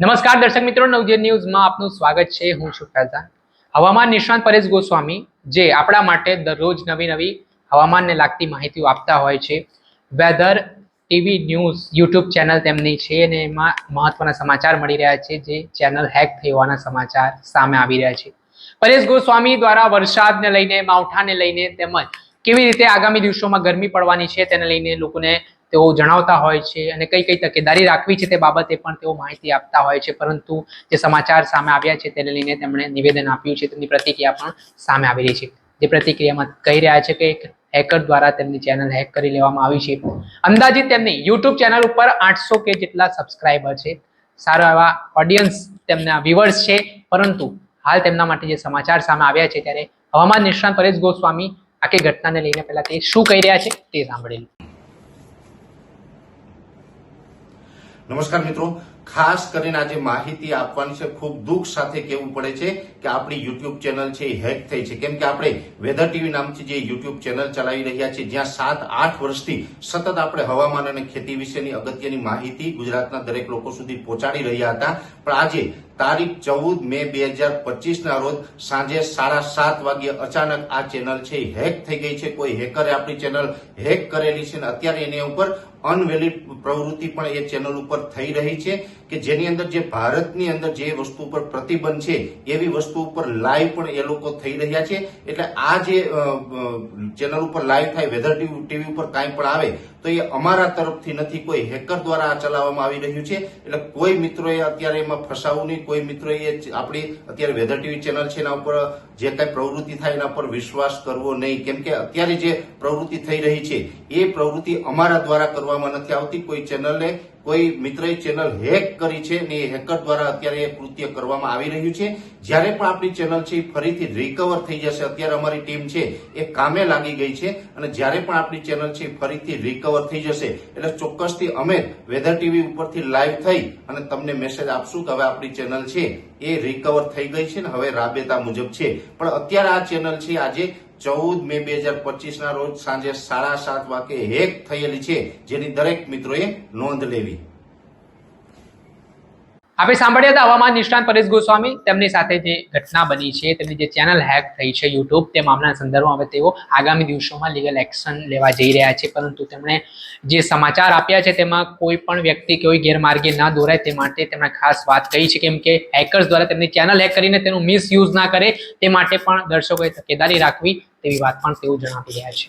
નમસ્કાર દર્શક મિત્રો નવજેત ન્યૂઝમાં આપનું સ્વાગત છે. હું છું ફૈઝાન. હવામાન નિષ્ણાંત પરેશ ગોસ્વામી, જે આપણા માટે દરરોજ નવી નવી હવામાનને લાગતી માહિતીઓ આપતા હોય છે. Weather TV news YouTube channel તેમની છે અને એમાં મહત્વના સમાચાર મળી રહ્યા છે, જે ચેનલ હેક થઈ હોવાના સમાચાર સામે આવી રહ્યા છે. પરેશ ગોસ્વામી દ્વારા વરસાદને લઈને, માવઠાને લઈને તેમજ કેવી રીતે આગામી દિવસોમાં ગરમી પડવાની છે તેને લઈને લોકોને તેઓ જણાવતા હોય છે અને કઈ કઈ તકેદારી રાખવી છે તે બાબતે પણ તેઓ માહિતી આપતા હોય છે. પરંતુ જે સમાચાર સામે આવ્યા છે તેને લઈને તેમણે નિવેદન આપ્યું છે. તેમની પ્રતિક્રિયા પણ સામે આવી રહી છે. જે પ્રતિક્રિયામાં કહી રહ્યા છે કે એક હેકર દ્વારા તેમની ચેનલ હેક કરી લેવામાં આવી છે. અંદાજિત તેમની યુટ્યુબ ચેનલ ઉપર આઠસો કે જેટલા સબસ્ક્રાઈબર છે. સારા એવા ઓડિયન્સ તેમના વ્યુઅર્સ છે. પરંતુ હાલ તેમના માટે જે સમાચાર સામે આવ્યા છે ત્યારે હવામાન નિષ્ણાંત પરેશ ગોસ્વામી આખી ઘટનાને લઈને પહેલા તે શું કહી રહ્યા છે તે સાંભળેલું. નમસ્કાર મિત્રો ખાસ કરીને આજે માહિતી આપવાની છે, ખૂબ દુઃખ સાથે કહેવું પડે છે કે આપણી યુટ્યુબ ચેનલ છે એ હેક થઈ છે. કેમ કે આપણે વેધર ટીવી નામથી જે યુટ્યુબ ચેનલ ચલાવી રહ્યા છીએ, જ્યાં સાત, આઠ વર્ષથી સતત આપણે હવામાન અને ખેતી વિશેની અગત્યની માહિતી ગુજરાતના દરેક લોકો સુધી પહોંચાડી રહ્યા હતા. પણ આજે તારીખ ચૌદ મે બે હજાર પચીસના રોજ સાંજે સાડા સાત વાગ્યે અચાનક આ ચેનલ છે એ હેક થઈ ગઈ છે. કોઈ હેકરે આપણી ચેનલ હેક કરેલી છે અને અત્યારે એની ઉપર અનવેલિડ પ્રવૃત્તિ પણ એ ચેનલ ઉપર થઈ રહી છે. કે જેની અંદર જે ભારતની અંદર જે વસ્તુ ઉપર પ્રતિબંધ છે, એવી વસ્તુ ઉપર લાઈવ પણ એ લોકો થઈ રહ્યા છે. એટલે આ જે ચેનલ ઉપર લાઈવ થાય વેધર ટીવી ઉપર કાંઈ પણ આવે, તો એ અમારા તરફથી નથી કોઈ હેકર દ્વારા આ ચલાવવામાં આવી રહ્યું છે. એટલે કોઈ મિત્રોએ અત્યારે એમાં ફસાવું નહીં, કોઈ મિત્રોએ આપણી અત્યારે વેધર ટીવી ચેનલ છે એના ઉપર જે કાંઈ પ્રવૃત્તિ થાય એના પર વિશ્વાસ કરવો નહીં. કેમ કે અત્યારે જે પ્રવૃત્તિ થઈ રહી છે, એ પ્રવૃત્તિ અમારા દ્વારા કરવામાં નથી આવતી. કોઈ ચેનલને કોઈ મિત્રએ ચેનલ હેક કરી છે ને એ હેકર દ્વારા અત્યારે એ કૃત્ય કરવામાં આવી રહ્યું છે. જ્યારે પણ આપણી ચેનલ છે ફરીથી રિકવર થઈ જશે, અત્યારે અમારી ટીમ છે એ કામે લાગી ગઈ છે અને જ્યારે પણ આપણી ચેનલ છે ફરીથી રિકવર થઈ જશે. એટલે ચોક્કસથી અમે વેધર ટીવી ઉપરથી લાઈવ થઈ અને તમને મેસેજ આપશું કે હવે આપણી ચેનલ છે એ રિકવર થઈ ગઈ છે ને હવે રાબેતા મુજબ છે. પણ અત્યારે આ ચેનલ છે આજે ચૌદ મે બે હજાર પચીસ ના રોજ સાંજે સાડા સાત વાગે હેક થયેલી છે, જેની દરેક મિત્રોએ નોંધ લેવી. આપણે સાંભળ્યા હતા હવામાન નિષ્ણાંત પરેશ ગોસ્વામી. તેમની સાથે જે ઘટના બની છે, તેમની જે ચેનલ હેક થઈ છે યુટ્યુબ, તે મામલાના સંદર્ભમાં હવે તેઓ આગામી દિવસોમાં લીગલ એક્શન લેવા જઈ રહ્યા છે. પરંતુ તેમણે જે સમાચાર આપ્યા છે, તેમાં કોઈ પણ વ્યક્તિ કોઈ ગેરમાર્ગે ના દોરાય તે માટે તેમણે ખાસ વાત કહી છે, કેમ કે હેકર્સ દ્વારા તેમની ચેનલ હેક કરીને તેનું મિસયુઝ ના કરે તે માટે પણ દર્શકોએ તકેદારી રાખવી તેવી વાત પણ તેઓ જણાવી રહ્યા છે.